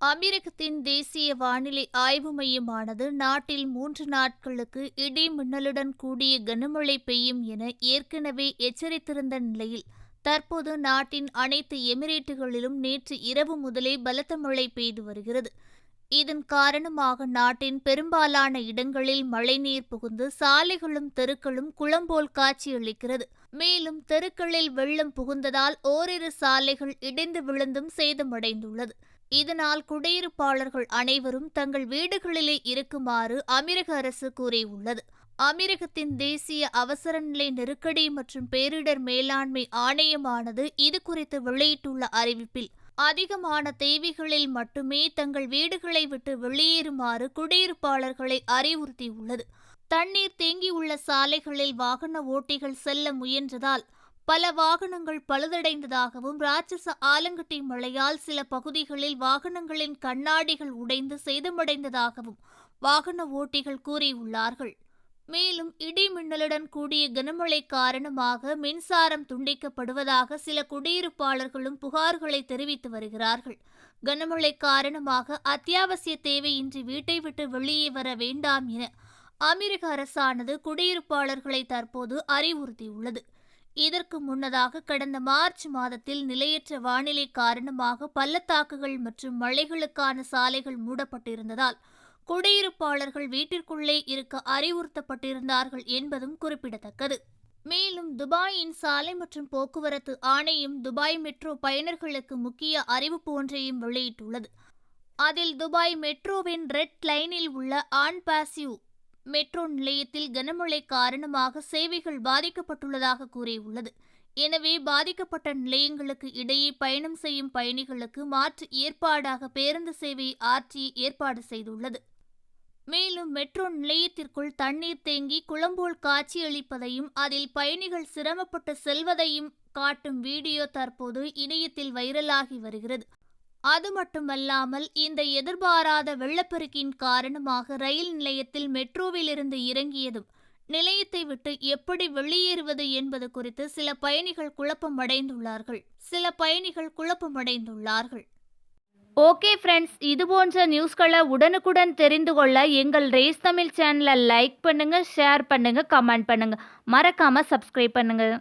அமெரிக்கத்தின் தேசிய வானிலை ஆய்வு மையமானது நாட்டில் மூன்று நாட்களுக்கு இடி மின்னலுடன் கூடிய கனமழை பெய்யும் என ஏற்கனவே எச்சரித்திருந்த நிலையில் தற்போது நாட்டின் அனைத்து எமிரேட்டுகளிலும் நேற்று இரவு முதலே பலத்த மழை பெய்து வருகிறது. இதன் காரணமாக நாட்டின் பெரும்பாலான இடங்களில் மழைநீர் புகுந்து சாலைகளும் தெருக்களும் குளம்போல் காட்சியளிக்கிறது. மேலும் தெருக்களில் வெள்ளம் புகுந்ததால் ஓரிரு சாலைகள் இடிந்து விழுந்தும் சேதமடைந்துள்ளது. இதனால் குடியிருப்பாளர்கள் அனைவரும் தங்கள் வீடுகளிலே இருக்குமாறு அமெரிக்க அரசு கூறியுள்ளது. அமெரிக்கத்தின் தேசிய அவசர நிலை நெருக்கடி மற்றும் பேரிடர் மேலாண்மை ஆணையமானது இது குறித்து வெளியிட்டுள்ள அறிவிப்பில் அதிகமான தேவைகளில் மட்டுமே தங்கள் வீடுகளை விட்டு வெளியேறுமாறு குடியிருப்பாளர்களை அறிவுறுத்தியுள்ளது. தண்ணீர் தேங்கியுள்ள சாலைகளில் வாகன ஓட்டிகள் செல்ல முயன்றதால் பல வாகனங்கள் பழுதடைந்ததாகவும் ராட்சச ஆலங்கட்டி மழையால் சில பகுதிகளில் வாகனங்களின் கண்ணாடிகள் உடைந்து சேதமடைந்ததாகவும் வாகன ஓட்டிகள் கூறியுள்ளார்கள். மேலும் இடி மின்னலுடன் கூடிய கனமழை காரணமாக மின்சாரம் துண்டிக்கப்படுவதாக சில குடியிருப்பாளர்களும் புகார்களை தெரிவித்து வருகிறார்கள். கனமழை காரணமாக அத்தியாவசிய தேவையின்றி வீட்டை விட்டு வெளியே வர வேண்டாம் என அமெரிக்க அரசானது குடியிருப்பாளர்களை தற்போது அறிவுறுத்தியுள்ளது. இதற்கு முன்னதாக கடந்த மார்ச் மாதத்தில் நிலையற்ற வானிலை காரணமாக பள்ளத்தாக்குகள் மற்றும் மலைகளுக்கான சாலைகள் மூடப்பட்டிருந்ததால் குடியிருப்பாளர்கள் வீட்டிற்குள்ளே இருக்க அறிவுறுத்தப்பட்டிருந்தார்கள் என்பதும் குறிப்பிடத்தக்கது. மேலும் துபாயின் சாலை மற்றும் போக்குவரத்து ஆணையம் துபாய் மெட்ரோ பயனர்களுக்கு முக்கிய அறிவிப்பு ஒன்றையும் வெளியிட்டுள்ளது. அதில் துபாய் மெட்ரோவின் ரெட் லைனில் உள்ள ஆன் பாசிவ் மெட்ரோ நிலையத்தில் கனமழை காரணமாக சேவைகள் பாதிக்கப்பட்டுள்ளதாக கூறியுள்ளது. எனவே பாதிக்கப்பட்ட நிலையங்களுக்கு இடையே பயணம் செய்யும் பயணிகளுக்கு மாற்று ஏற்பாடாக பேருந்து சேவை ஆர்டி ஏற்பாடு செய்துள்ளது. மேலும் மெட்ரோ நிலையத்திற்குள் தண்ணீர் தேங்கி குளம்போல் காட்சியளிப்பதையும் அதில் பயணிகள் சிரமப்பட்டு செல்வதையும் காட்டும் வீடியோ தற்போது இணையத்தில் வைரலாகி வருகிறது. அது மட்டுமல்லாமல் இந்த எதிர்பாராத வெள்ளப்பெருக்கின் காரணமாக ரயில் நிலையத்தில் மெட்ரோவிலிருந்து இறங்கியதும் நிலையத்தை விட்டு எப்படி வெளியேறுவது என்பது குறித்து சில பயணிகள் குழப்பமடைந்துள்ளார்கள். சில பயணிகள் குழப்பமடைந்துள்ளார்கள். ஓகே ஃப்ரெண்ட்ஸ் இது போன்ற நியூஸ்களை உடனுக்குடன் தெரிந்து கொள்ள எங்கள் ரேஸ் தமிழ் சேனலை லைக் பண்ணுங்க ஷேர் பண்ணுங்க கமெண்ட் பண்ணுங்க. மறக்காமல் சப்ஸ்கிரைப் பண்ணுங்கள்